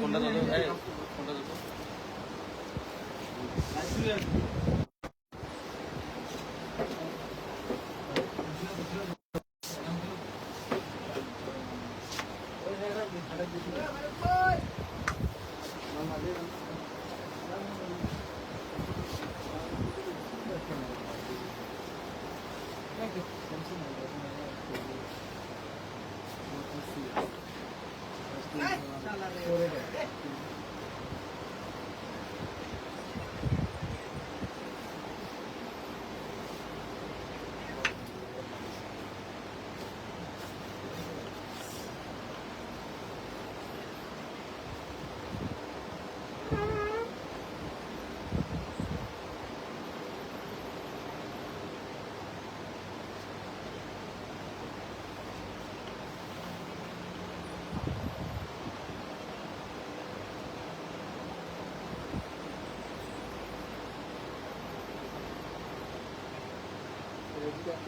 কোনটা দাদু? এই কোনটা দাদু?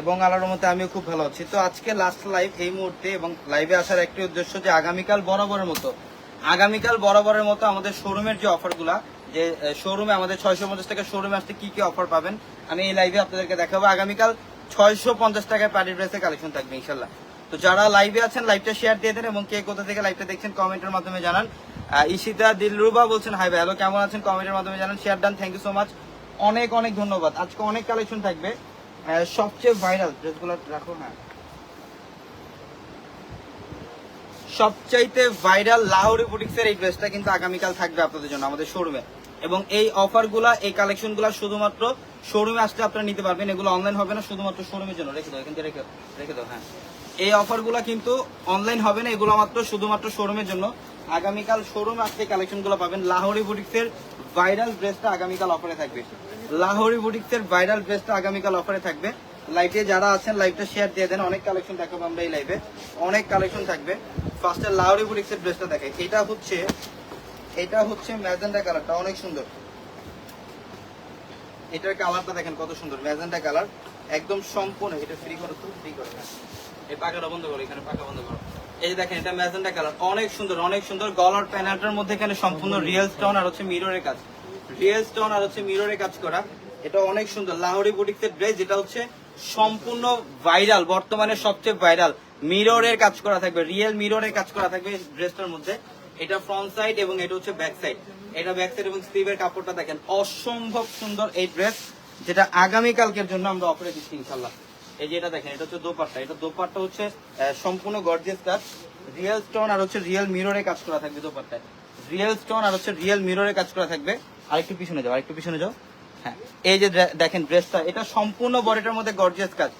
এবং আল্লাহর মতে আমিও খুব ভালো আছি। তো আজকে লাস্ট লাইভ এই মুহূর্তে এবং লাইভে আসার একটি উদ্দেশ্য যে আগামীকাল বরাবরের মতো, আগামীকাল বরাবরের মতো আমাদের শোরুমের যে অফারগুলা যে শোরুমে আমাদের ছয়শো পঞ্চাশ টাকা শোরুমে আসতে কি কি অফার পাবেন, আমি এই লাইভে আপনাদেরকে দেখাবো। আগামীকাল ছয়শো পঞ্চাশ টাকায় পার্টি ড্রেসের কালেকশন থাকবে ইনশাল্লাহ তো যারা লাইভে আছেন লাইভটা শেয়ার দিয়ে দেন এবং কে কোথা থেকে লাইভটা দেখছেন কমেন্টের মাধ্যমে জানান। ঈশিতা দিলরুবা বলছেন, হাই ভাই হ্যালো কেমন আছেন? কমেন্টের মাধ্যমে জানান। Share done thank you so much অনেক অনেক ধন্যবাদ। আজকে অনেক কালেকশন থাকবে। সবচেয়ে ভাইরাল রাখো সবচাইতে ভাইরাল লাহোরি এই ড্রেসটা কিন্তু আগামীকাল থাকবে আপনাদের জন্য আমাদের শোরুমে এবং এই অফারগুলা এই কালেকশনগুলো শুধুমাত্র শোরুমে আসলে আপনারা নিতে পারবেন। এগুলো অনলাইন হবে না, শুধুমাত্র শোরুমের জন্য। রেখে দাও রেখে রেখে দাও হ্যাঁ। এই অফারগুলো কিন্তু অনলাইন হবে না, এগুলো মাত্র শুধুমাত্র শোরুমের জন্য। আগামীকাল শোরুমে আসলে কালেকশনগুলো পাবেন। লাহোরি বুটিক্সের ভাইরাল ড্রেসটা আগামীকাল অফারে থাকবে। লাহোরি বুটিক্সের ভাইরাল ড্রেসটা আগামীকাল অফারে থাকবে। লাইভে যারা আছেন লাইভটা শেয়ার দিয়ে দেন। অনেক কালেকশন দেখাবো আমরা এই লাইভে অনেক কালেকশন থাকবে। ফার্স্টে লাহোরি বুটিক্সের ড্রেসটা দেখাই। এটা হচ্ছে এটা হচ্ছে ম্যাজেন্ডা কালারটা অনেক সুন্দর। এটার কালারটা দেখেন কত সুন্দর। ম্যাজেন্ডা কালার একদম সম্পূর্ণ। এটা ফ্রি করো তো ফ্রি করো। এই পাকাটা বন্ধ করো, এখানে পাকা বন্ধ করো। এই দেখেন, এটা ম্যাজেন্ডা কালার। অনেক সুন্দর অনেক সুন্দর গলার প্যানেলটার মধ্যে এখানে সম্পূর্ণ রিয়েল স্টোন আর হচ্ছে মিররের কাজ। রিয়েল স্টোন আর হচ্ছে মিররের কাজ করা, এটা অনেক সুন্দর। লাহোরি বুটিক্সের ড্রেস যেটা হচ্ছে সম্পূর্ণ ভাইরাল বর্তমানে সবচেয়ে ভাইরাল মিররের কাজ করা থাকবে রিয়েল মিররের কাজ করা থাকবে ড্রেসটার মধ্যে। এটা ফ্রন্ট সাইড এবং এটা হচ্ছে ব্যাক সাইড এটা ব্যাক সাইড এবং স্লিভের কাপড়টা দেখেন, অসম্ভব সুন্দর এই ড্রেস যেটা আগামী কালকের জন্য আমরা অফারে দিচ্ছি ইনশাল্লাহ এই যে এটা দেখেন, এটা হচ্ছে দোপাট্টা। এটা দোপাট্টা হচ্ছে সম্পূর্ণ গর্জিয়াস কাজ রিয়েল স্টোন আর হচ্ছে রিয়েল মিররে কাজ করা থাকবে দোপাট্টায়। রিয়েল স্টোন আর হচ্ছে রিয়েল মিররে কাজ করা থাকবে। আরেকটু পিছনে যাও, আরেকটু পিছনে যাও। হ্যাঁ এই যে দেখেন ড্রেসটা এটা সম্পূর্ণ বডিটার মধ্যে গর্জিয়াস কাজ।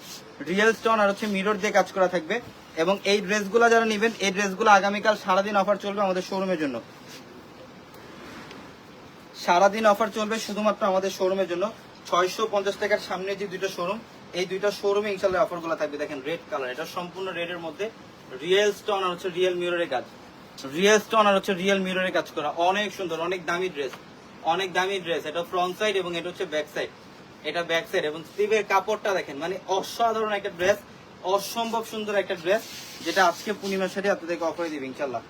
রিয়েল স্টোন আর হচ্ছে মিরর দিয়ে কাজ করা থাকবে। এবং এই ড্রেসগুলো যারা নেবেন, এই ড্রেসগুলো আগামীকাল সারাদিন অফার চলবে আমাদের শোরুমের জন্য। সারাদিন অফার চলবে শুধুমাত্র আমাদের শোরুমের জন্য। ছয়শো পঞ্চাশ টাকার সামনে যে দুটো শোরুম এই দুইটা শোরুমে ইনশাল্লাহ অফারগুলো থাকবে। দেখেন রেড কালার এটা সম্পূর্ণ রেড এর মধ্যে রিয়েল স্টোন আর হচ্ছে রিয়েল মিররের কাজ। রিয়েল স্টোন আর হচ্ছে রিয়েল মিররের কাজ করা। অনেক সুন্দর, অনেক দামি ড্রেস অনেক দামি ড্রেস এটা ফ্রন্ট সাইড এবং এটা হচ্ছে ব্যাক সাইড এটা ব্যাক সাইড এবং স্লিভের কাপড়টা দেখেন মানে অসাধারণ একটা ড্রেস অসম্ভব সুন্দর একটা ড্রেস যেটা আজকে পূর্ণিমার সাথে আপনাদেরকে অফারে দিবে ইনশাল্লাহ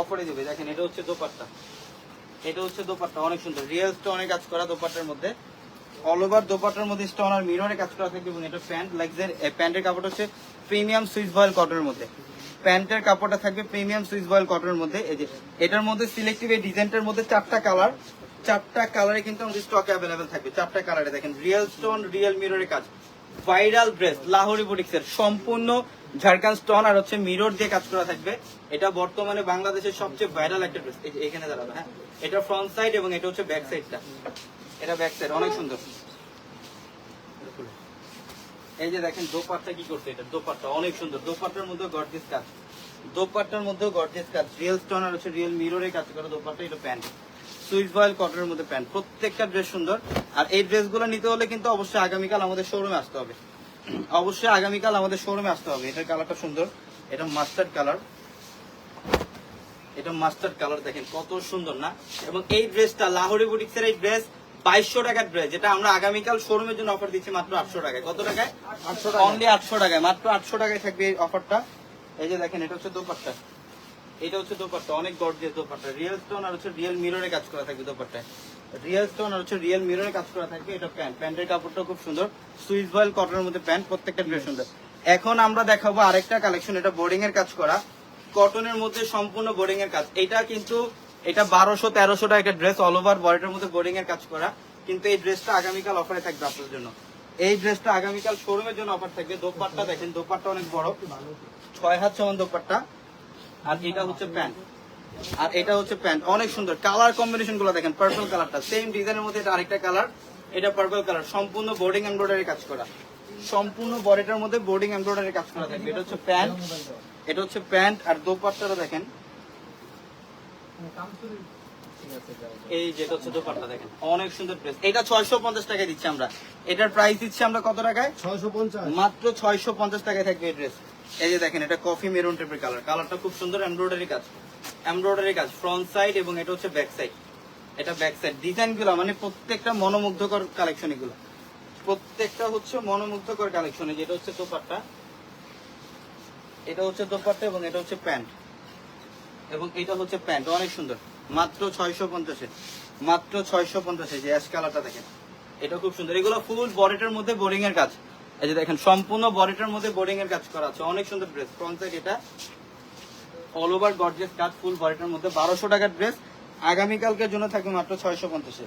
অফারে দিবে। দেখেন, এটা হচ্ছে দোপাট্টা। এটা হচ্ছে দোপাট্টা, অনেক সুন্দর। রিয়েল স্টোনের কাজ করা দোপাট্টার মধ্যে। অল ওভার দোপাট্টার মধ্যে স্টোন আর মিররে কাজ করা থাকবে এবং এটা প্যান্ট লাইকজের প্যান্টের কাপড় হচ্ছে প্রিমিয়াম সুইস বয়েল কটনের মধ্যে। প্যান্টের কাপড়টা থাকবে প্রিমিয়াম সুইস বয়েল কটনের মধ্যে। এই যে, এটার মধ্যে সিলেক্টিভ এই ডিজাইনটার মধ্যে চারটা কালার চারটা কালারে কিন্তু আমাদের স্টকে অ্যাভেলেবেল থাকবে, চারটা কালারে দেখেন রিয়েল স্টোন রিয়েল মিররের কাজ। ভাইরাল ড্রেস লাহোরি বুটিক্সের সম্পূর্ণ ঝাড়খান্ড স্টোন আর হচ্ছে মিরর দিয়ে কাজ করা থাকবে। এটা বর্তমানে বাংলাদেশের সবচেয়ে ভাইরাল একটা ড্রেস এখানে দাঁড়াবে হ্যাঁ। এটা ফ্রন্ট সাইড এবং এটা হচ্ছে ব্যাক সাইডটা এটা ব্যাক সাইড অনেক সুন্দর। এই যে দেখেন, দোপাট্টা কি করছে এটা? দোপাট্টা, অনেক সুন্দর। দোপাট্টার মধ্যে গর্জিস কাজ। দোপাট্টার মধ্যেও গর্জেস কাজ। রিয়েল স্টোন আর হচ্ছে রিয়েল মিররের কাজ করা দোপাট্টা, এটা প্যান্ট। সুইস ভয়েল কটনের মধ্যে প্যান্ট। প্রত্যেকটা ড্রেস সুন্দর। আর এই ড্রেসগুলো নিতে হলে কিন্তু অবশ্যই আগামীকাল আমাদের শোরুমে আসতে হবে। অবশ্যই আগামীকাল আমাদের শোরুমে আসতে হবে। এটার কালারটা সুন্দর। এটা মাস্টার্ড কালার এটা মাস্টার্ড কালার দেখেন, কত সুন্দর না? এবং এই ড্রেসটা লাহোরি বুটিক্সের এই ড্রেস বাইশশো টাকার ড্রেস যেটা আমরা আগামীকাল শোরুমের জন্য অফার দিচ্ছি মাত্র আটশো টাকায়। কত টাকায়? আটশো টাকা অনলি আটশো টাকায়। মাত্র আটশো টাকায় থাকবে এই অফারটা এই যে দেখেন এটা হচ্ছে দোপাট্টা। এটা হচ্ছে দোপাট্টা। অনেক গর্জিয়াস দোপাট্টা। রিয়েল স্টোন আর হচ্ছে রিয়েল মিররে কাজ করা থাকবে দোপাট্টায়। রিয়েল স্টোন আর হচ্ছে রিয়েল মিররে কাজ করা থাকবে। এটা প্যান্ট প্যান্টের কাপড়টা খুব সুন্দর। সুইস ভয়েল কটনের মধ্যে প্যান্ট প্রত্যেকটা ড্রেস সুন্দর। এখন আমরা দেখাবো আরেকটা কালেকশন এটা বোর্ডিং এর কাজ করা। কটনের মধ্যে সম্পূর্ণ বোর্ডিং এর কাজ। এটা কিন্তু এটা বারোশো, তেরোশো টাকা একটা ড্রেস অল ওভার বডিটার মধ্যে বোর্ডিং এর কাজ করা। কিন্তু এই ড্রেসটা আগামীকাল অফারে থাকবে আপনাদের জন্য। এই ড্রেসটা আগামীকাল শোরুমের জন্য অফার থাকবে। দোপাট্টা দেখেন, দোপাট্টা অনেক বড়। ছয় হাত সমান দোপাট্টা। আর এটা হচ্ছে প্যান্ট আর এটা হচ্ছে প্যান্ট অনেক সুন্দর। কালার কম্বিনেশনগুলো দেখেন পার্পল কালারটা সেম ডিজাইনের মধ্যে এটা আরেকটা কালার এটা পার্পল কালার সম্পূর্ণ বোর্ডিং এমব্রয়ডারি কাজ করা। সম্পূর্ণ বডিটার মধ্যে বোর্ডিং এমব্রয়ডারি কাজ করা থাকবে। এটা হচ্ছে প্যান্ট এটা হচ্ছে প্যান্ট আর দোপাট্টাটা দেখেন এই যেটা হচ্ছে দোপাট্টা দেখেন। অনেক সুন্দর ড্রেস এটা ছয়শো পঞ্চাশ টাকায় দিচ্ছি আমরা। এটার প্রাইস দিচ্ছি আমরা কত টাকায়? ছয়শো পঞ্চাশ। মাত্র ছয়শো পঞ্চাশ টাকায় থাকবে এই ড্রেস এই যে দেখেন এটা কফি মেরুন টাইপের কালার কালারটা খুব সুন্দর এমব্রয়ডারি কাজ। এমব্রয়ডারি কাজ। ফ্রন্ট সাইড এবং এটা হচ্ছে ব্যাক সাইড এটা ব্যাক সাইড ডিজাইনগুলো মানে প্রত্যেকটা মনোমুগ্ধকর কালেকশন এগুলো। প্রত্যেকটা হচ্ছে মনোমুগ্ধকর কালেকশন যেটা হচ্ছে দোপাট্টা। এটা হচ্ছে দোপাট্টা এবং এটা হচ্ছে প্যান্ট। এবং এটা হচ্ছে প্যান্ট, অনেক সুন্দর। মাত্র ছয়শো পঞ্চাশে। মাত্র ছয়শো পঞ্চাশে যে অ্যাশ কালারটা দেখেন। এটা খুব সুন্দর। এগুলো ফুল বডিটার মধ্যে বোরিং এর কাজ। এই যে দেখেন, সম্পূর্ণ বডিটার মধ্যে বোরিং এর কাজ করা আছে। অনেক সুন্দর ড্রেস ফ্রন্ট সাইড এটা অল ওভার গর্জিয়াস কাজ ফুল বডিটার মধ্যে। বারোশো টাকার ড্রেস আগামীকালকের জন্য থাকবে মাত্র ছয়শো পঞ্চাশে।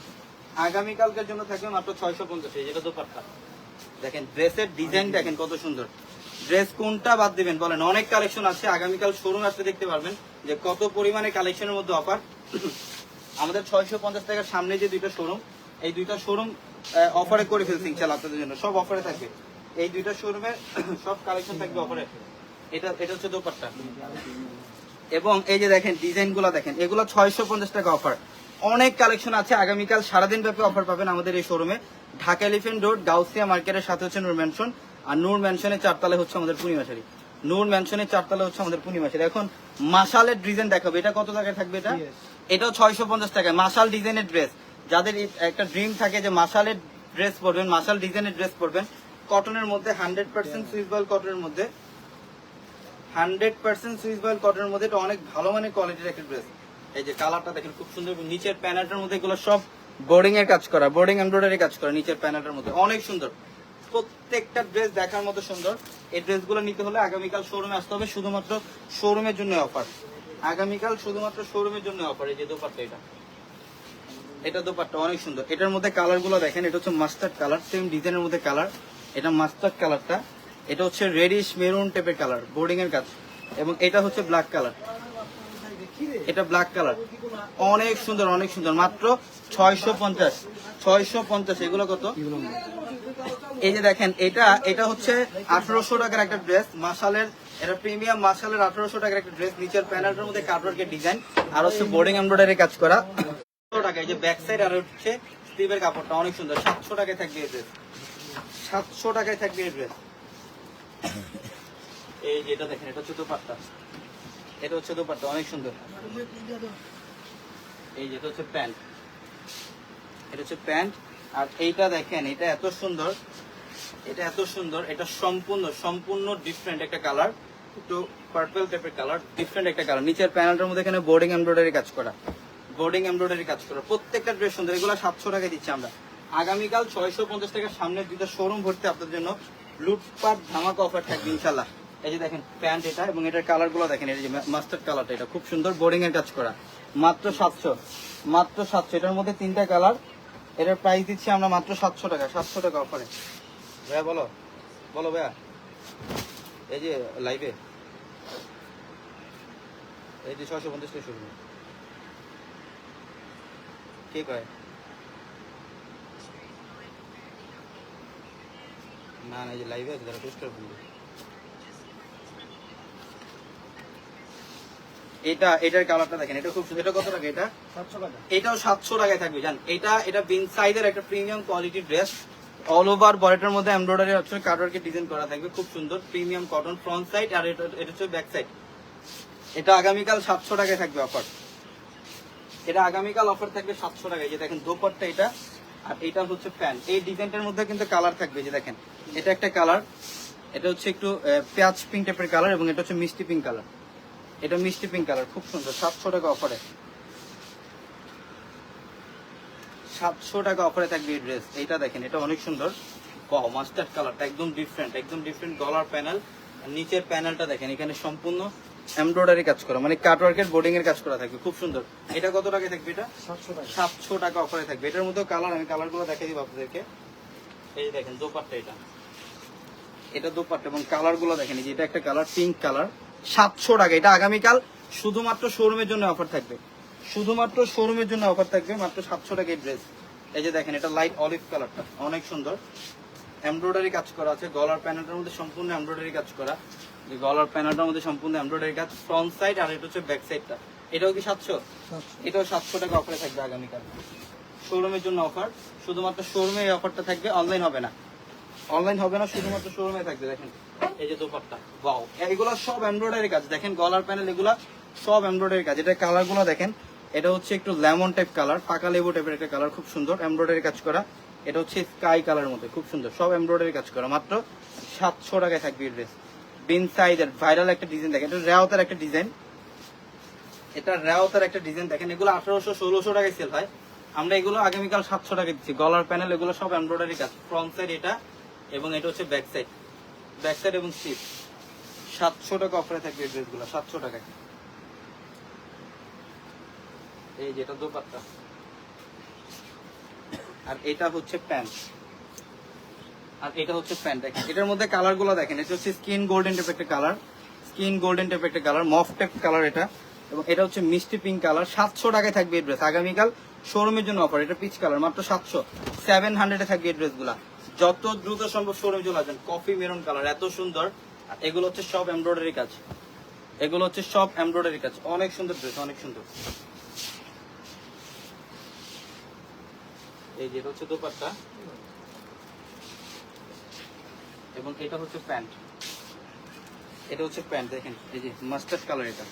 আগামীকালকের জন্য থাকবে মাত্র ছয়শো পঞ্চাশে। যেটা দোপাট্টা। দেখেন ড্রেসের ডিজাইন দেখেন কত সুন্দর। ড্রেস কোনটা বাদ দিবেন? বলেন, অনেক কালেকশন আছে, আগামীকাল শোরুম আসতে দেখতে পারবেন যে কত পরিমাণে কালেকশনের মধ্যে অফার আমাদের ছয়শো পঞ্চাশ টাকার সামনে যে দুইটা শোরুম এই দুইটা শোরুম অফারে করে ফেলছি ইনশাল্লাহ আপনাদের জন্য। সব অফারে থাকবে। এই দুইটা শোরুমে সব কালেকশন থাকবে অফারে এটা এটা হচ্ছে দোপাট্টা। এবং এই যে দেখেন ডিজাইনগুলো দেখেন, এগুলো ছয়শো পঞ্চাশ টাকা অফার অনেক কালেকশন আছে, আগামীকাল সারাদিন ব্যাপী অফার পাবেন আমাদের এই শোরুমে ঢাকা এলিফেন্ট রোড গাউসিয়া মার্কেটের সাথে হচ্ছে নূর ম্যানশন আর নূর ম্যানশনের চারতলা হচ্ছে আমাদের পূর্ণিমাশারি নূর ম্যানশনের চারতলা হচ্ছে আমাদের পূর্ণিমাশারি এখন মাসালের ডিজাইন দেখাবে। এটা কত টাকায় থাকবে এটা? এটাও ছয়শো পঞ্চাশ টাকায় মাসাল ডিজাইনের ড্রেস যাদের একটা ড্রিম থাকে যে মাসালের ড্রেস পরবেন মাসাল ডিজাইনের ড্রেস পরবেন কটনের মধ্যে হান্ড্রেড পার্সেন্ট সুইস বয়েল কটনের মধ্যে হান্ড্রেড পার্সেন্ট সুইস বয়েল কটনের মধ্যে এটা অনেক ভালো মানের কোয়ালিটির একটা ড্রেস এই যে কালারটা দেখেন খুব সুন্দর নিচের প্যানেলটার মধ্যে এগুলো সব বোর্ডিং এর কাজ করা বোর্ডিং এমব্রয়ডারি কাজ করা নিচের প্যানেলটার মধ্যে। অনেক সুন্দর। প্রত্যেকটা ড্রেস দেখার মতো সুন্দর। এই ড্রেসগুলো নিতে হলে আগামীকাল শোরুমে আসতে হবে। শুধুমাত্র শোরুমের জন্য অফার আগামীকাল শুধুমাত্র শোরুমের জন্য অফার এই যে দোপাট্টা এটা। এটা দোপাট্টা অনেক সুন্দর। এটার মধ্যে কালারগুলো দেখেন, এটা হচ্ছে মাস্টার্ড কালার সেম ডিজাইনের মধ্যে কালার এটা মাস্টার্ড কালারটা এটা হচ্ছে রেডিশ মেরুন টাইপের কালার বোর্ডিং এর কাজ। এবং এটা হচ্ছে ব্ল্যাক কালার এটা ব্ল্যাক কালার অনেক সুন্দর অনেক সুন্দর। মাত্র ছয়শো পঞ্চাশ ছয়শো পঞ্চাশ। এগুলো কত? এই যে দেখেন, এটা এটা হচ্ছে আঠারোশো টাকার একটা ড্রেস মাসালের এটা প্রিমিয়াম মাসালের আঠারোশো টাকার একটা ড্রেস নিচের প্যানেলটার মধ্যে কাটওয়ার্কের ডিজাইন আর হচ্ছে বোর্ডিং এমব্রয়ডারি কাজ করা। টাকা, এই যে ব্যাক সাইড আর হচ্ছে স্লিভের কাপড়টা, অনেক সুন্দর। সাতশো টাকায় থাকবে এই ড্রেস সাতশো টাকায় থাকবে এই ড্রেস এই যে এটা দেখেন, এটা হচ্ছে দোপাট্টা। এটা হচ্ছে দোপাট্টা, অনেক সুন্দর। এই যে এটা হচ্ছে প্যান্ট। এটা হচ্ছে প্যান্ট। আর এইটা দেখেন, এটা এত সুন্দর, এটা এত সুন্দর, এটা সম্পূর্ণ সম্পূর্ণ ডিফারেন্ট একটা কালার একটু পার্পল টাইপের কালার ডিফারেন্ট একটা কালার নিচের প্যানেলটার মধ্যে এখানে বোর্ডিং এমব্রয়ডারি কাজ করা। বোর্ডিং এমব্রয়ডারি কাজ করা। প্রত্যেকটা ড্রেস সুন্দর, এগুলো সাতশো টাকায় দিচ্ছি আমরা। আগামীকাল ছয়শো পঞ্চাশ টাকার সামনের দুটো শোরুম ভর্তি আপনাদের জন্য লুটপাট ধামাকা অফার থাকবে ইনশাল্লাহ এই যে দেখেন প্যান্ট এটা এবং এটার কালারগুলো দেখেন, এই যে মাস্টার্ড কালারটা এটা খুব সুন্দর বোর্ডিং এর কাজ করা। মাত্র সাতশো মাত্র সাতশো, এটার মধ্যে তিনটা কালার এটার প্রাইস দিচ্ছি আমরা মাত্র সাতশো টাকা সাতশো টাকা অফারে ভাইয়া বলো বলো ভাইয়া। এই যে লাইভে এই যে ছশো পঞ্চাশ টাকা শুরু। কে কয়? না না, এই যে লাইভে আছে, তারা পোস্টার বলবে। এটা এটার কালারটা দেখেন এটা খুব সুন্দর। এটা কত টাকা এটা? এটাও সাতশো টাকায় থাকবে জান। এটা এটা বিন সাইজের একটা premium quality dress all over বডিটার মধ্যে এমব্রয়ডারি হচ্ছে কাটওয়ার্কে ডিজাইন করা থাকবে খুব সুন্দর। প্রিমিয়াম কটন ফ্রন্ট সাইড আর এটা এটা হচ্ছে ব্যাক সাইড এটা আগামীকাল সাতশো টাকায় থাকবে অফার এটা আগামীকাল অফার থাকবে সাতশো টাকায়। যে দেখেন দোপারটা এটা আর এটা হচ্ছে প্যান্ট। এই ডিজাইনটার মধ্যে কিন্তু কালার থাকবে যে দেখেন। এটা একটা কালার এটা হচ্ছে একটু পেঁয়াজ পিঙ্ক টাইপের কালার এবং এটা হচ্ছে মিষ্টি পিঙ্ক কালার এটা মিষ্টি পিঙ্ক কালার খুব সুন্দর সাতশো টাকা অফারে সাতশো টাকা অফারে থাকবে এই ড্রেস এইটা দেখেন এটা অনেক সুন্দর। বাহ মাস্টার্ড কালারটা একদম ডিফারেন্ট একদম ডিফারেন্ট গলার প্যানেল নিচের প্যানেলটা দেখেন এখানে সম্পূর্ণ এমব্রয়ডারি কাজ করা মানে কাটওয়ার্কের বোর্ডিং এর কাজ করা থাকবে খুব সুন্দর। এটা কত টাকায় থাকবে এটা? সাতশো টাকা। অফারে থাকবে। এটার মধ্যে কালার আমি কালারগুলো দেখাই দিব আপনাদেরকে। এই দেখেন দোপাট্টা এটা। এটা দোপাট্টা এবং কালারগুলো দেখেন এই যে এটা একটা কালার পিঙ্ক কালার সাতশো টাকা। এটা আগামীকাল শুধুমাত্র শোরুমের জন্য অফার থাকবে। শুধুমাত্র শোরুমের জন্য অফার থাকবে মাত্র সাতশো টাকা ড্রেস এই যে দেখেন এটা লাইট অলিভ কালারটা অনেক সুন্দর। এমব্রয়ডারি কাজ করা আছে। গলার প্যানেলটার মধ্যে সম্পূর্ণ এমব্রয়ডারি কাজ করা। যে গলার প্যানেলটার মধ্যে সম্পূর্ণ এমব্রয়ডারি কাজ। ফ্রন্ট সাইড আর এটা হচ্ছে ব্যাক সাইডটা এটাও কি সাতশো? সাতশো। এটাও সাতশো টাকা অফারে থাকবে আগামীকাল। শোরুমের জন্য অফার শুধুমাত্র শোরুমে এই অফারটা থাকবে। অনলাইন হবে না। অনলাইন হবে না শুধুমাত্র শোরুমে থাকবে দেখেন। এই যে দোপাট্টা। বাও এগুলো সব কাজ। দেখেন গলার প্যানেল সব এটা দেখেন, এটা হচ্ছে একটু টাইপ কালার পাকা লেবু টাইপের একটা কালার খুব সুন্দর কাজ করা। এটা হচ্ছে স্কাই কালার মধ্যে, খুব সুন্দর। সব কাজ করা। মাত্র সাতশো টাকায় থাকবে ড্রেস বিন ভাইরাল একটা ডিজাইন দেখেন। এটা রেওতার একটা ডিজাইন এটা রেওতার একটা ডিজাইন দেখেন এগুলো ষোলোশো টাকায় আমরা এগুলো আগামীকাল সাতশো টাকা দিচ্ছি। গলার প্যানেল এগুলো সব এমব্রয়ডারি কাজ। ফ্রন্ট সাইড এটা, এবং এটা হচ্ছে ব্যাক সাইড ব্যাক এবং স্লিপ সাতশো টাকা অফারে থাকবে এই ড্রেসগুলো, সাতশো টাকায় এই যে এটা দোপাট্টা। আর এটা হচ্ছে প্যান্ট। আর এটা হচ্ছে প্যান্ট, দেখেন। এটার মধ্যে কালারগুলো দেখেন, এটা হচ্ছে স্কিন গোল্ডেন টাইপ একটা কালার। স্কিন গোল্ডেন টাইপ একটা কালার, মফ টাইপ কালার এটা। এবং এটা হচ্ছে মিষ্টি পিঙ্ক কালার। সাতশো টাকায় থাকবে এই ড্রেস। আগামীকাল শোরুমের জন্য অফার এটা পিচ কালার, মাত্র সাতশো। সেভেন হান্ড্রেডে থাকবে এই ড্রেসগুলা। যত দ্রুত সম্ভব শোরুমে চলে আসবেন। কফি মেরুন কালার এত সুন্দর। এগুলো হচ্ছে সব এমব্রয়ডারি কাজ। এগুলো হচ্ছে সব এমব্রয়ডারি কাজ। অনেক সুন্দর ড্রেস অনেক সুন্দর। এই যে হচ্ছে দোপাট্টা। এবং এটা হচ্ছে প্যান্ট। এটা হচ্ছে প্যান্ট, দেখেন। এই যে মাস্টার্ড কালার এটা।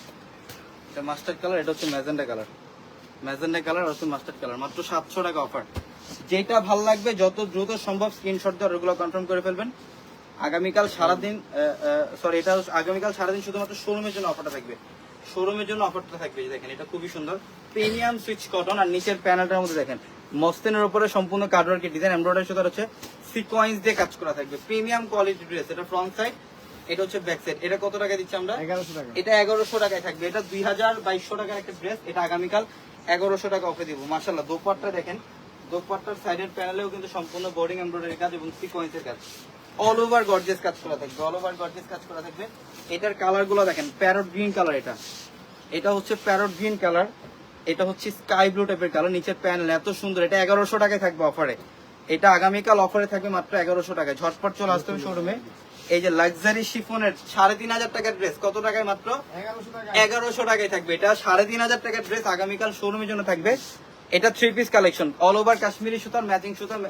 এটা মাস্টার্ড কালার এটা হচ্ছে ম্যাজেন্ডা কালার ম্যাজেন্ডা কালার হচ্ছে মাস্টার্ড কালার মাত্র সাতশো টাকা অফার যেটা ভালো লাগবে যত দ্রুত সম্ভব স্ক্রিনশট দিয়ে ওগুলো কনফার্ম করে ফেলবেন। আগামীকাল সারাদিন সরি এটা আগামীকাল সারাদিন শুধুমাত্র শোরুমের জন্য অফারটা থাকবে। শোরুমের জন্য অফারটা থাকবে দেখেন এটা খুবই সুন্দর। প্রিমিয়াম সুইচ কটন আর নিচের প্যানেলটার মধ্যে দেখেন মস্তিনের উপরে সম্পূর্ণ কাটওয়ার্কের ডিজাইন এমব্রয়ডারি সুতার হচ্ছে সিকোয়েন্স দিয়ে কাজ করা থাকবে। প্রিমিয়াম কোয়ালিটি ড্রেস এটা ফ্রন্ট সাইড এটা হচ্ছে ব্যাক সাইড এটা কত টাকা দিচ্ছি আমরা? এগারোশো টাকা। এটা এগারোশো টাকায় থাকবে। এটা দুই হাজার বাইশশো টাকার একটা ড্রেস এটা আগামীকাল এগারোশো টাকা অফে দিব। মার্শাল্লাহ দোপাট্টা দেখেন দোপাট্টার সাইডের প্যানেলেও কিন্তু সম্পূর্ণ বোর্ডিং এমব্রয়ডারি কাজ এবং সিকোয়েন্সের কাজ। অল ওভার গর্জেস কাজ করা থাকবে অল ওভার গর্জেস কাজ করা থাকবে। এটার কালারগুলো দেখেন প্যারট গ্রিন কালার এটা। এটা হচ্ছে প্যারট গ্রিন কালার এটা হচ্ছে স্কাই ব্লু টাইপের কালার নিচের প্যানেল এত সুন্দর এটা এগারোশো টাকায় থাকবে অফারে এটা আগামীকাল অফারে থাকবে মাত্র এগারোশো টাকায়। ঝটপট চলে আসতে হবে শোরুমে এই যে লাক্সারি শিফনের সাড়ে তিন হাজার টাকার ড্রেস কত টাকায় মাত্র? এগারোশো টাকা এগারোশো টাকায় থাকবে। এটা সাড়ে তিন হাজার টাকার ড্রেস আগামীকাল শোরুমের জন্য থাকবে। এটা three piece collection all over Kashmiri সুতার ম্যাচিং সুতার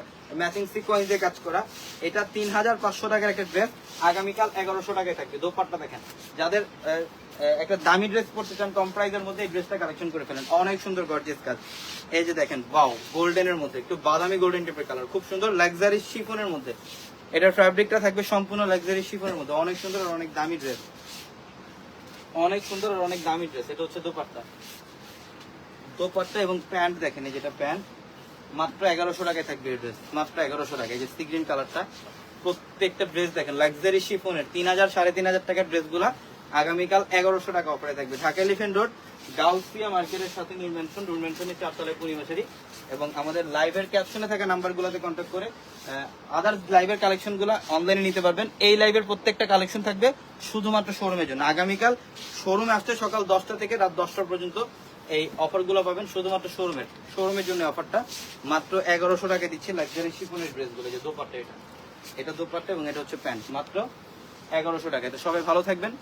ম্যাচিং সিকোয়েন্স দিয়ে কাজ করা। এটা তিন হাজার পাঁচশো টাকার একটা ড্রেস আগামীকাল এগারোশো টাকায় থাকবে। দোপাট্টা দেখেন। যাদের একটা দামি ড্রেস পড়তে চান, কম প্রাইজের মধ্যে এই ড্রেসটা কালেকশন করে ফেলেন। অনেক সুন্দর গর্জিয়াস কাজ। এই যে দেখেন বাও গোল্ডেনের মধ্যে। একটু বাদামি গোল্ডেন টাইপের কালার খুব সুন্দর লাক্সারি শিফনের মধ্যে। এটার ফ্যাব্রিকটা থাকবে সম্পূর্ণ লাক্সারি শিফনের মধ্যে। অনেক সুন্দর আর অনেক দামি ড্রেস অনেক সুন্দর আর অনেক দামি ড্রেস এটা হচ্ছে দোপাট্টা। দোপাট্টা এবং প্যান্ট দেখেন, এই যেটা প্যান্ট, মাত্র এগারোশো টাকায় থাকবে এই ড্রেস মাত্র এগারোশো টাকায়। যে সি গ্রিন কালারটা প্রত্যেকটা ড্রেস দেখেন লাক্সারি শিফনের তিন হাজার, সাড়ে তিন হাজার টাকার ড্রেসগুলা আগামীকাল এগারোশো টাকা অফারে থাকবে। ঢাকা এলিফেন্ট রোড গাউসিয়া মার্কেটের সাথে নূর মেনশন নূর মেনশনের চারতলায় পূর্ণিমাশারি এবং আমাদের লাইভের ক্যাপশনে থাকা নাম্বারগুলোতে কন্ট্যাক্ট করে আদার লাইভের কালেকশনগুলো অনলাইনে নিতে পারবেন। এই লাইভের প্রত্যেকটা কালেকশন থাকবে শুধুমাত্র শোরুমের জন্য। আগামীকাল শোরুমে আসতে সকাল দশটা থেকে রাত দশটা পর্যন্ত। এই অফারগুলো পাবেন শুধুমাত্র শোরুমের শোরুমের জন্য অফারটা। মাত্র এগারোশো টাকা দিচ্ছে লাক্সারি শিফনের ড্রেসগুলো যে দোপাট্টা এটা। এটা দোপাট্টা এবং এটা হচ্ছে প্যান্ট। মাত্র এগারোশো টাকা তো সবাই ভালো থাকবেন।